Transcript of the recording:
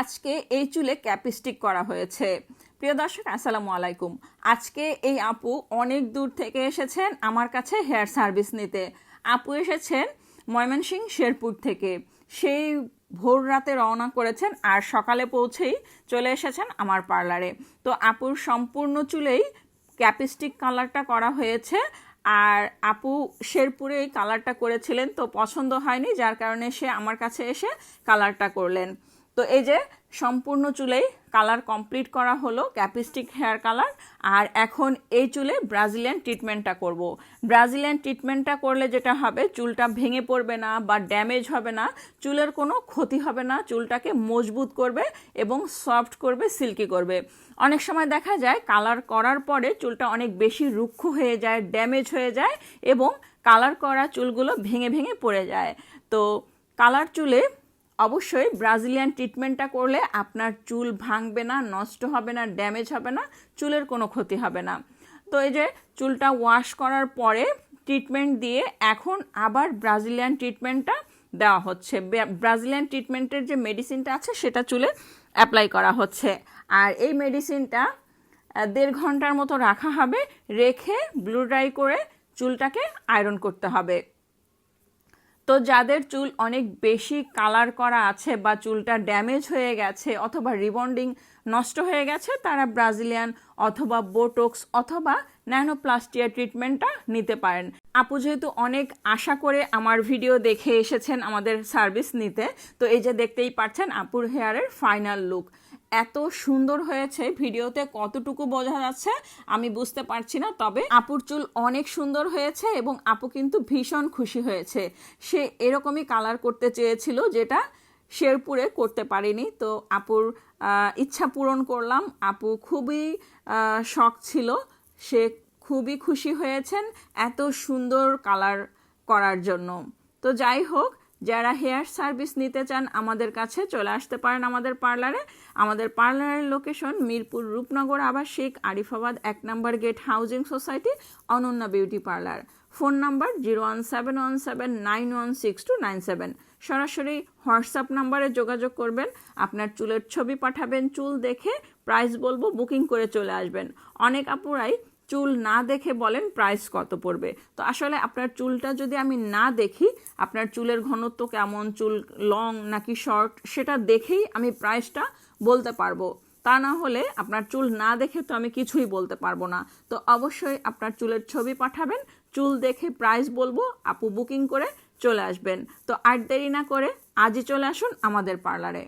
আজকে এই চুলে ক্যাপিস্টিক করা হয়েছে। প্রিয় দর্শক, আসসালামু আলাইকুম। আজকে এই আপু অনেক দূর থেকে এসেছেন আমার কাছে হেয়ার সার্ভিস নিতে। আপু এসেছেন ময়মনসিং শেরপুর থেকে। সেই ভোর রাতে রওনা করেছেন আর সকালে পৌঁছেই চলে এসেছেন আমার পার্লারে। তো আপুর সম্পূর্ণ চুলেই ক্যাপিস্টিক কালারটা করা হয়েছে আর আপু শেরপুরে এই কালারটা করেছিলেন তো পছন্দ হয়নি, যার কারণে সে আমার কাছে এসে কালারটা করলেন। তো এই যে সম্পূর্ণ চুলেই কালার কমপ্লিট করা হলো ক্যাপিস্টিক হেয়ার কালার আর এখন এই চুলে ব্রাজিলিয়ান ট্রিটমেন্টটা করব। ব্রাজিলিয়ান ট্রিটমেন্টটা করলে যেটা হবে, চুলটা ভেঙে পড়বে না বা ড্যামেজ হবে না, চুলের কোনো ক্ষতি হবে না, চুলটাকে মজবুত করবে এবং সফট করবে সিল্কি করবে অনেক সময় দেখা যায় কালার করার পরে চুলটা অনেক বেশি রুক্ষ হয়ে যায় ড্যামেজ হয়ে যায় এবং কালার করা চুলগুলো ভেঙে ভেঙে পড়ে যায় তো কালার চুলে অবশ্যই ব্রাজিলিয়ান ট্রিটমেন্টটা করলে আপনার চুল ভাঙবে না, নষ্ট হবে না, ড্যামেজ হবে না, চুলের কোনো ক্ষতি হবে না। তো এই যে চুলটা ওয়াশ করার পরে ট্রিটমেন্ট দিয়ে এখন আবার ব্রাজিলিয়ান ট্রিটমেন্টটা দেওয়া হচ্ছে। ব্রাজিলিয়ান ট্রিটমেন্টের যে মেডিসিনটা আছে সেটা চুলে অ্যাপ্লাই করা হচ্ছে। আর এই মেডিসিনটা দেড় ঘণ্টার মতো রাখা হবে, রেখে ব্লু ড্রাই করে চুলটাকে আয়রন করতে হবে। তো যাদের চুল অনেক বেশি কালার করা আছে বা চুলটা ড্যামেজ হয়ে গেছে অথবা রিবন্ডিং নষ্ট হয়ে গেছে, তারা ব্রাজিলিয়ান অথবা বোটক্স অথবা ন্যানোপ্লাস্টিয়া ট্রিটমেন্টটা নিতে পারেন। আপু যেহেতু অনেক আশা করে আমার ভিডিও দেখে এসেছেন আমাদের সার্ভিস নিতে, তো এই যে দেখতেই পাচ্ছেন আপুর হেয়ারের ফাইনাল লুক। এত সুন্দর হয়েছে, ভিডিওতে কতটুকু বোঝা যাচ্ছে আমি বুঝতে পারছি না, তবে আপুর চুল অনেক সুন্দর হয়েছে এবং আপু কিন্তু ভীষণ খুশি হয়েছে। সে এরকমই কালার করতে চেয়েছিল যেটা শেরপুরে করতে পারিনি। তো আপুর ইচ্ছা পূরণ করলাম। আপু খুবই শখ ছিল। সে খুবই খুশি হয়েছেন এত সুন্দর কালার করার জন্য। তো যাই হোক যারা হেয়ার সার্ভিস নিতে চান, আমাদের কাছে চলে আসতে পারেন আমাদের পার্লারে। আমাদের পার্লারের লোকেশন মিরপুর রূপনগর আবাসিক, আরিফাবাদ এক নম্বর gate housing society, Ananya beauty parlour. Phone number zero one seven one seven nine one six two nine seven. সরাসরি হোয়াটসঅ্যাপ নাম্বারে যোগাযোগ করবেন। আপনার চুলের ছবি পাঠাবেন, চুল দেখে প্রাইস বলব বুকিং করে চলে আসবেন। অনেক আপুরাই চুল না দেখে বলেন প্রাইস কত পড়বে। তো আসলে আপনার চুলটা যদি আমি না দেখি, আপনার চুলের ঘনত্ব কেমন, চুল লং নাকি শর্ট সেটা দেখেই আমি প্রাইসটা বলতে পারব। তা না হলে আপনার চুল না দেখে তো আমি কিছুই বলতে পারব না। তো অবশ্যই আপনার চুলের ছবি পাঠাবেন, চুল দেখে প্রাইস বলব, আপু বুকিং করে চলে আসবেন। তো আর দেরি না করে আজই চলে আসুন আমাদের পার্লারে